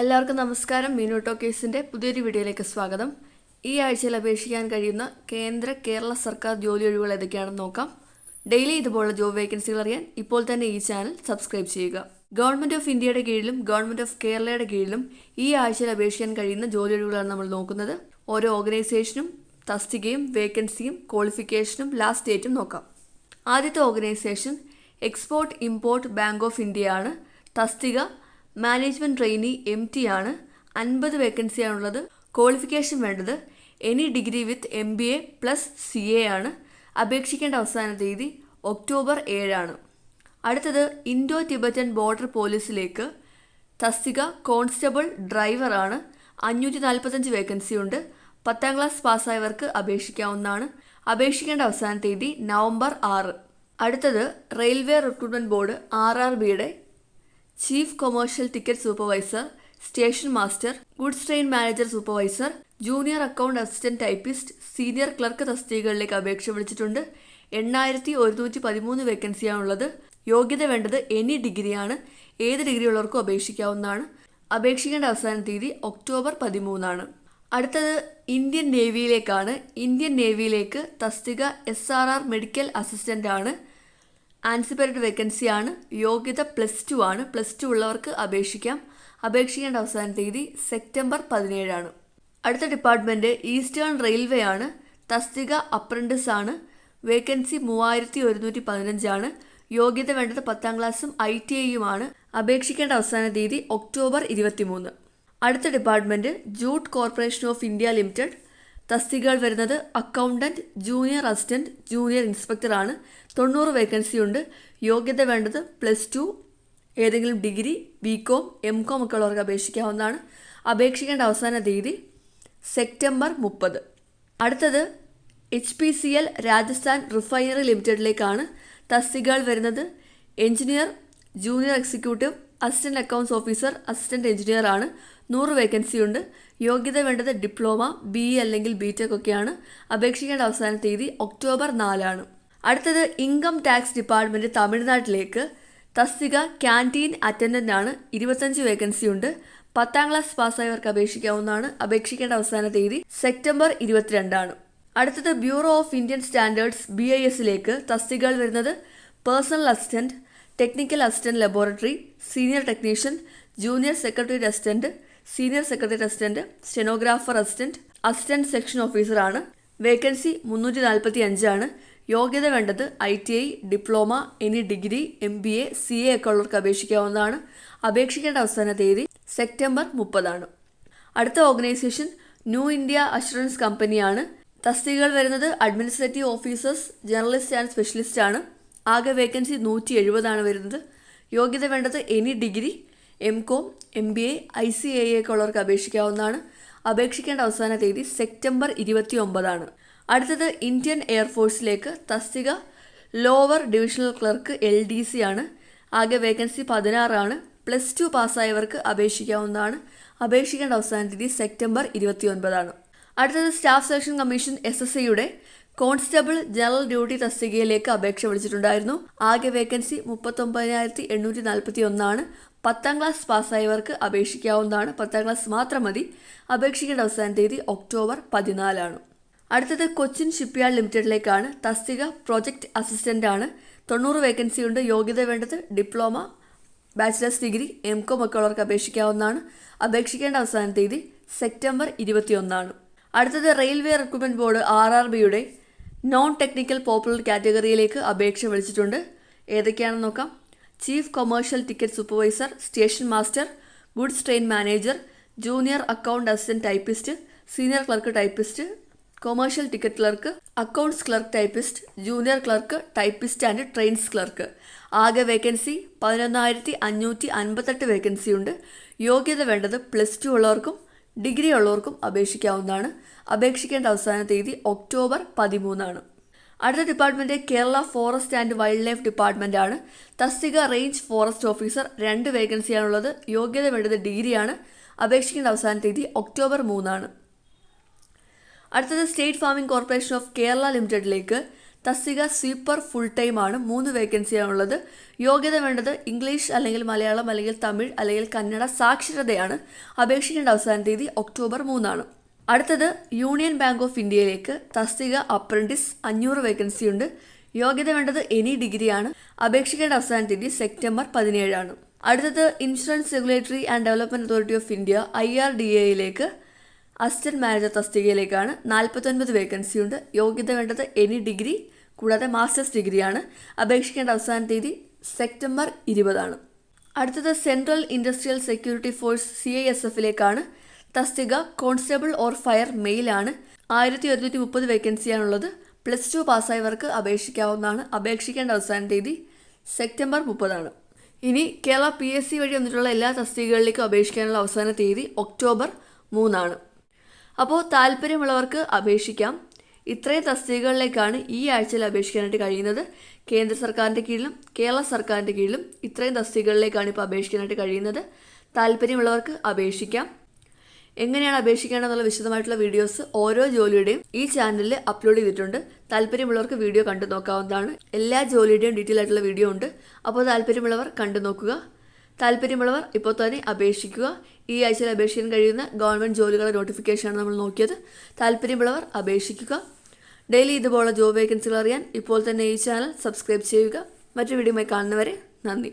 എല്ലാവർക്കും നമസ്കാരം. മീനു ടോക്കേഴ്സിന്റെ പുതിയൊരു വീഡിയോയിലേക്ക് സ്വാഗതം. ഈ ആഴ്ചയിൽ അപേക്ഷിക്കാൻ കഴിയുന്ന കേന്ദ്ര കേരള സർക്കാർ ജോലി ഒഴിവുകൾ ഏതൊക്കെയാണെന്ന് നോക്കാം. ഡെയിലി ഇതുപോലുള്ള ജോബ് വേക്കൻസികൾ അറിയാൻ ഇപ്പോൾ തന്നെ ഈ ചാനൽ സബ്സ്ക്രൈബ് ചെയ്യുക. ഗവൺമെന്റ് ഓഫ് ഇന്ത്യയുടെ കീഴിലും ഗവൺമെന്റ് ഓഫ് കേരളയുടെ കീഴിലും ഈ ആഴ്ചയിൽ അപേക്ഷിക്കാൻ കഴിയുന്ന ജോലി ഒഴിവുകളാണ് നമ്മൾ നോക്കുന്നത്. ഓരോ ഓർഗനൈസേഷനും തസ്തികയും വേക്കൻസിയും ക്വാളിഫിക്കേഷനും ലാസ്റ്റ് ഡേറ്റും നോക്കാം. ആദ്യത്തെ organisation export import bank of India ആണ് തസ്തിക മാനേജ്മെന്റ് ട്രെയിനി എം ടി ആണ്. അൻപത് വേക്കൻസിയാണുള്ളത് ക്വാളിഫിക്കേഷൻ വേണ്ടത് any degree with M B A plus C A ആണ്. അപേക്ഷിക്കേണ്ട അവസാന തീയതി ഒക്ടോബർ ഏഴാണ്. അടുത്തത് ഇൻഡോ ടിബറ്റൻ ബോർഡർ പോലീസിലേക്ക് തസ്തിക കോൺസ്റ്റബിൾ ഡ്രൈവറാണ് അഞ്ഞൂറ്റി നാൽപ്പത്തഞ്ച് വേക്കൻസി ഉണ്ട്. പത്താം ക്ലാസ് പാസ്സായവർക്ക് അപേക്ഷിക്കാവുന്നതാണ്. അപേക്ഷിക്കേണ്ട അവസാന തീയതി നവംബർ ആറ്. അടുത്തത് railway recruitment board R R ബിയുടെ chief commercial ticket supervisor station master goods train manager supervisor junior account assistant typist senior clerk തസ്തികകളിലേക്ക് അപേക്ഷ വിളിച്ചിട്ടുണ്ട്. എണ്ണായിരത്തി ഒരുന്നൂറ്റി പതിമൂന്ന് വേക്കൻസിയാണുള്ളത്. യോഗ്യത വേണ്ടത് എനി ഡിഗ്രിയാണ് ഏത് ഡിഗ്രി ഉള്ളവർക്കും അപേക്ഷിക്കാവുന്നതാണ്. അപേക്ഷിക്കേണ്ട അവസാന തീയതി ഒക്ടോബർ പതിമൂന്നാണ്. അടുത്തത് ഇന്ത്യൻ നേവിയിലേക്കാണ്. ഇന്ത്യൻ നേവിയിലേക്ക് തസ്തിക S R R medical assistant ആണ്. ആൻസിപ്പറേറ്റ് വേക്കൻസിയാണ് യോഗ്യത പ്ലസ് ടു ആണ്. പ്ലസ് ടു ഉള്ളവർക്ക് അപേക്ഷിക്കാം. അപേക്ഷിക്കേണ്ട അവസാന തീയതി സെപ്റ്റംബർ പതിനേഴാണ്. അടുത്ത ഡിപ്പാർട്ട്മെന്റ് ഈസ്റ്റേൺ റെയിൽവേ ആണ് തസ്തിക അപ്രന്റിസ് ആണ് വേക്കൻസി മൂവായിരത്തി ഒരുന്നൂറ്റി പതിനഞ്ചാണ് യോഗ്യത വേണ്ടത് പത്താം ക്ലാസ്സും ഐ ടി ഐയുമാണ്. അപേക്ഷിക്കേണ്ട അവസാന തീയതി ഒക്ടോബർ ഇരുപത്തിമൂന്ന്. അടുത്ത department jute corporation of India limited. തസ്തികകൾ വരുന്നത് accountant junior assistant junior inspector ആണ്. തൊണ്ണൂറ് വേക്കൻസി ഉണ്ട്. യോഗ്യത വേണ്ടത് പ്ലസ് ടു ഏതെങ്കിലും degree B com M com ഒക്കെ ഉള്ളവർക്ക് അപേക്ഷിക്കാവുന്നതാണ്. അപേക്ഷിക്കേണ്ട അവസാന തീയതി സെപ്റ്റംബർ മുപ്പത്. അടുത്തത് H P C L Rajasthan refinery ലിമിറ്റഡിലേക്കാണ് തസ്തികകൾ വരുന്നത് engineer junior executive assistant accounts officer assistant engineer ആണ്. നൂറ് വേക്കൻസി ഉണ്ട്. യോഗ്യത വേണ്ടത് ഡിപ്ലോമ ബി ഇ അല്ലെങ്കിൽ ബി ടെക് ഒക്കെയാണ്. അപേക്ഷിക്കേണ്ട അവസാന തീയതി ഒക്ടോബർ നാലാണ്. അടുത്തത് ഇൻകം ടാക്സ് ഡിപ്പാർട്ട്മെന്റ് തമിഴ്നാട്ടിലേക്ക്. തസ്തിക ക്യാന്റീൻ അറ്റൻഡന്റ് ആണ്. ഇരുപത്തഞ്ച് വേക്കൻസി ഉണ്ട്. പത്താം ക്ലാസ് പാസ്സായവർക്ക് അപേക്ഷിക്കാവുന്നതാണ്. അപേക്ഷിക്കേണ്ട അവസാന തീയതി സെപ്റ്റംബർ ഇരുപത്തിരണ്ടാണ്. അടുത്തത് bureau of Indian standards B I എസിലേക്ക് തസ്തികകൾ വരുന്നത്. Personal assistant technical assistant laboratory senior technician junior secretary assistant senior secretary assistant stenographer assistant assistant section ഓഫീസറാണ് വേക്കൻസി മുന്നൂറ്റി നാൽപ്പത്തി അഞ്ചാണ് യോഗ്യത വേണ്ടത് I T I diploma any degree M B A C A ഒക്കെ ഉള്ളവർക്ക് അപേക്ഷിക്കാവുന്നതാണ്. അപേക്ഷിക്കേണ്ട അവസാന തീയതി സെപ്റ്റംബർ മുപ്പതാണ് അടുത്ത ഓർഗനൈസേഷൻ ന്യൂ ഇന്ത്യ അഷുറൻസ് കമ്പനിയാണ് തസ്തികകൾ വരുന്നത് administrative officers journalist and specialist ആണ്. ആകെ വേക്കൻസി നൂറ്റി എഴുപതാണ് വരുന്നത്. യോഗ്യത വേണ്ടത് any degree M com M B A I C A ഒക്കെ ഉള്ളവർക്ക് അപേക്ഷിക്കാവുന്നതാണ്. അപേക്ഷിക്കേണ്ട അവസാന തീയതി സെപ്റ്റംബർ ഇരുപത്തി ഒമ്പതാണ് അടുത്തത് ഇന്ത്യൻ എയർഫോഴ്സിലേക്ക് തസ്തിക lower divisional clerk L D C ആണ്. ആകെ വേക്കൻസി പതിനാറാണ്. പ്ലസ് ടു പാസ്സായവർക്ക് അപേക്ഷിക്കാവുന്നതാണ്. അപേക്ഷിക്കേണ്ട അവസാന തീയതി സെപ്റ്റംബർ ഇരുപത്തി ഒൻപതാണ് അടുത്തത് staff selection commission S S സിയുടെ കോൺസ്റ്റബിൾ ജനറൽ ഡ്യൂട്ടി തസ്തികയിലേക്ക് അപേക്ഷ വിളിച്ചിട്ടുണ്ടായിരുന്നു. ആകെ വേക്കൻസി മുപ്പത്തൊമ്പതിനായിരത്തി എണ്ണൂറ്റി നാൽപ്പത്തി ഒന്നാണ് പത്താം ക്ലാസ് പാസ്സായവർക്ക് അപേക്ഷിക്കാവുന്നതാണ്. പത്താം ക്ലാസ് മാത്രം മതി. അപേക്ഷിക്കേണ്ട അവസാന തീയതി ഒക്ടോബർ പതിനാലാണ്. അടുത്തത് കൊച്ചിൻ ഷിപ്പ്യാർഡ് ലിമിറ്റഡിലേക്കാണ്. തസ്തിക പ്രൊജക്ട് അസിസ്റ്റന്റ് ആണ് തൊണ്ണൂറ് വേക്കൻസി ഉണ്ട് യോഗ്യത വേണ്ടത് diploma bachelors degree M com ഒക്കെ ഉള്ളവർക്ക് അപേക്ഷിക്കാവുന്നതാണ്. അപേക്ഷിക്കേണ്ട അവസാന തീയതി സെപ്റ്റംബർ ഇരുപത്തിയൊന്നാണ്. അടുത്തത് railway recruitment board R R ബിയുടെ നോൺ ടെക്നിക്കൽ പോപ്പുലർ കാറ്റഗറിയിലേക്ക് അപേക്ഷ വിളിച്ചിട്ടുണ്ട്. ഏതൊക്കെയാണെന്ന് നോക്കാം. Chief commercial ticket supervisor station master goods train manager junior account assistant typist senior clerk typist commercial ticket clerk accounts clerk typist junior clerk typist and trains clerk ആകെ vacancy പതിനൊന്നായിരത്തി അഞ്ഞൂറ്റി അൻപത്തെട്ട് vacancy ഉണ്ട്. യോഗ്യത വേണ്ടത് പ്ലസ് ടു ഉള്ളവർക്കും degree ഉള്ളവർക്കും അപേക്ഷിക്കാവുന്നതാണ്. അപേക്ഷിക്കേണ്ട അവസാന തീയതി ഒക്ടോബർ പതിമൂന്നാണ്. അടുത്ത department Kerala forest and wildlife department ആണ് തസ്തിക റേഞ്ച് ഫോറസ്റ്റ് ഓഫീസർ രണ്ട് വേക്കൻസിയാണുള്ളത്. യോഗ്യത വേണ്ടത് ഡിഗ്രിയാണ്. അപേക്ഷിക്കേണ്ട അവസാന തീയതി ഒക്ടോബർ മൂന്നാണ്. അടുത്തത് state farming corporation of Kerala ലിമിറ്റഡിലേക്ക് തസ്തിക സ്വീപ്പർ ഫുൾ ടൈം ആണ്. മൂന്ന് വേക്കൻസിയാണുള്ളത് യോഗ്യത വേണ്ടത് ഇംഗ്ലീഷ് അല്ലെങ്കിൽ മലയാളം അല്ലെങ്കിൽ തമിഴ് അല്ലെങ്കിൽ കന്നഡ സാക്ഷരതയാണ്. അപേക്ഷിക്കേണ്ട അവസാന തീയതി ഒക്ടോബർ മൂന്നാണ്. അടുത്തത് യൂണിയൻ ബാങ്ക് ഓഫ് ഇന്ത്യയിലേക്ക് തസ്തിക അപ്രന്റീസ് അഞ്ഞൂറ് വേക്കൻസി ഉണ്ട്. യോഗ്യത വേണ്ടത് എനി ഡിഗ്രിയാണ് അപേക്ഷിക്കേണ്ട അവസാന തീയതി സെപ്റ്റംബർ പതിനേഴാണ്. അടുത്തത് insurance regulatory and development authority of India I R D എയിലേക്ക് അസിസ്റ്റന്റ് മാനേജർ തസ്തികയിലേക്കാണ് നാൽപ്പത്തൊൻപത് വേക്കൻസി ഉണ്ട്. യോഗ്യത വേണ്ടത് എനി ഡിഗ്രി കൂടാതെ മാസ്റ്റേഴ്സ് ഡിഗ്രിയാണ് അപേക്ഷിക്കേണ്ട അവസാന തീയതി സെപ്റ്റംബർ ഇരുപതാണ്. അടുത്തത് central industrial security force C I S എഫിലേക്കാണ് തസ്തിക കോൺസ്റ്റബിൾ ഓർ ഫയർ മെയിലാണ് ആയിരത്തി ഒരുന്നൂറ്റി മുപ്പത് വേക്കൻസിയാണുള്ളത് പ്ലസ് ടു പാസ്സായവർക്ക് അപേക്ഷിക്കാവുന്നതാണ്. അപേക്ഷിക്കേണ്ട അവസാന തീയതി സെപ്റ്റംബർ മുപ്പതാണ്. ഇനി കേരള പി എസ് സി വഴി വന്നിട്ടുള്ള എല്ലാ തസ്തികകളിലേക്കും അപേക്ഷിക്കാനുള്ള അവസാന തീയതി ഒക്ടോബർ മൂന്നാണ്. അപ്പോൾ താല്പര്യമുള്ളവർക്ക് അപേക്ഷിക്കാം. ഇത്രയും തസ്തികകളിലേക്കാണ് ഈ ആഴ്ചയിൽ അപേക്ഷിക്കാനായിട്ട് കഴിയുന്നത്. കേന്ദ്ര സർക്കാരിന്റെ കീഴിലും കേരള സർക്കാരിന്റെ കീഴിലും ഇത്രയും തസ്തികകളിലേക്കാണ് ഇപ്പോൾ അപേക്ഷിക്കാനായിട്ട് കഴിയുന്നത്. താല്പര്യമുള്ളവർക്ക് അപേക്ഷിക്കാം. എങ്ങനെയാണ് അപേക്ഷിക്കേണ്ടതെന്നുള്ള വിശദമായിട്ടുള്ള വീഡിയോസ് ഓരോ ജോലിയുടെയും ഈ ചാനലിൽ അപ്ലോഡ് ചെയ്തിട്ടുണ്ട്. താല്പര്യമുള്ളവർക്ക് വീഡിയോ കണ്ടു നോക്കാവുന്നതാണ്. എല്ലാ ജോലിയുടെയും ഡീറ്റെയിൽ ആയിട്ടുള്ള വീഡിയോ ഉണ്ട്. അപ്പോൾ താല്പര്യമുള്ളവർ കണ്ടു നോക്കുക. താല്പര്യമുള്ളവർ ഇപ്പോൾ തന്നെ അപേക്ഷിക്കുക. ഈ ആഴ്ചയിൽ അപേക്ഷിക്കാൻ കഴിയുന്ന ഗവൺമെന്റ് ജോലികളുടെ നോട്ടിഫിക്കേഷനാണ് നമ്മൾ നോക്കിയത്. താല്പര്യമുള്ളവർ അപേക്ഷിക്കുക. ഡെയിലി ഇതുപോലുള്ള ജോബ് വേക്കൻസികൾ അറിയാൻ ഇപ്പോൾ തന്നെ ഈ ചാനൽ സബ്സ്ക്രൈബ് ചെയ്യുക. മറ്റു വീഡിയോയുമായി കാണുന്നവരെ നന്ദി.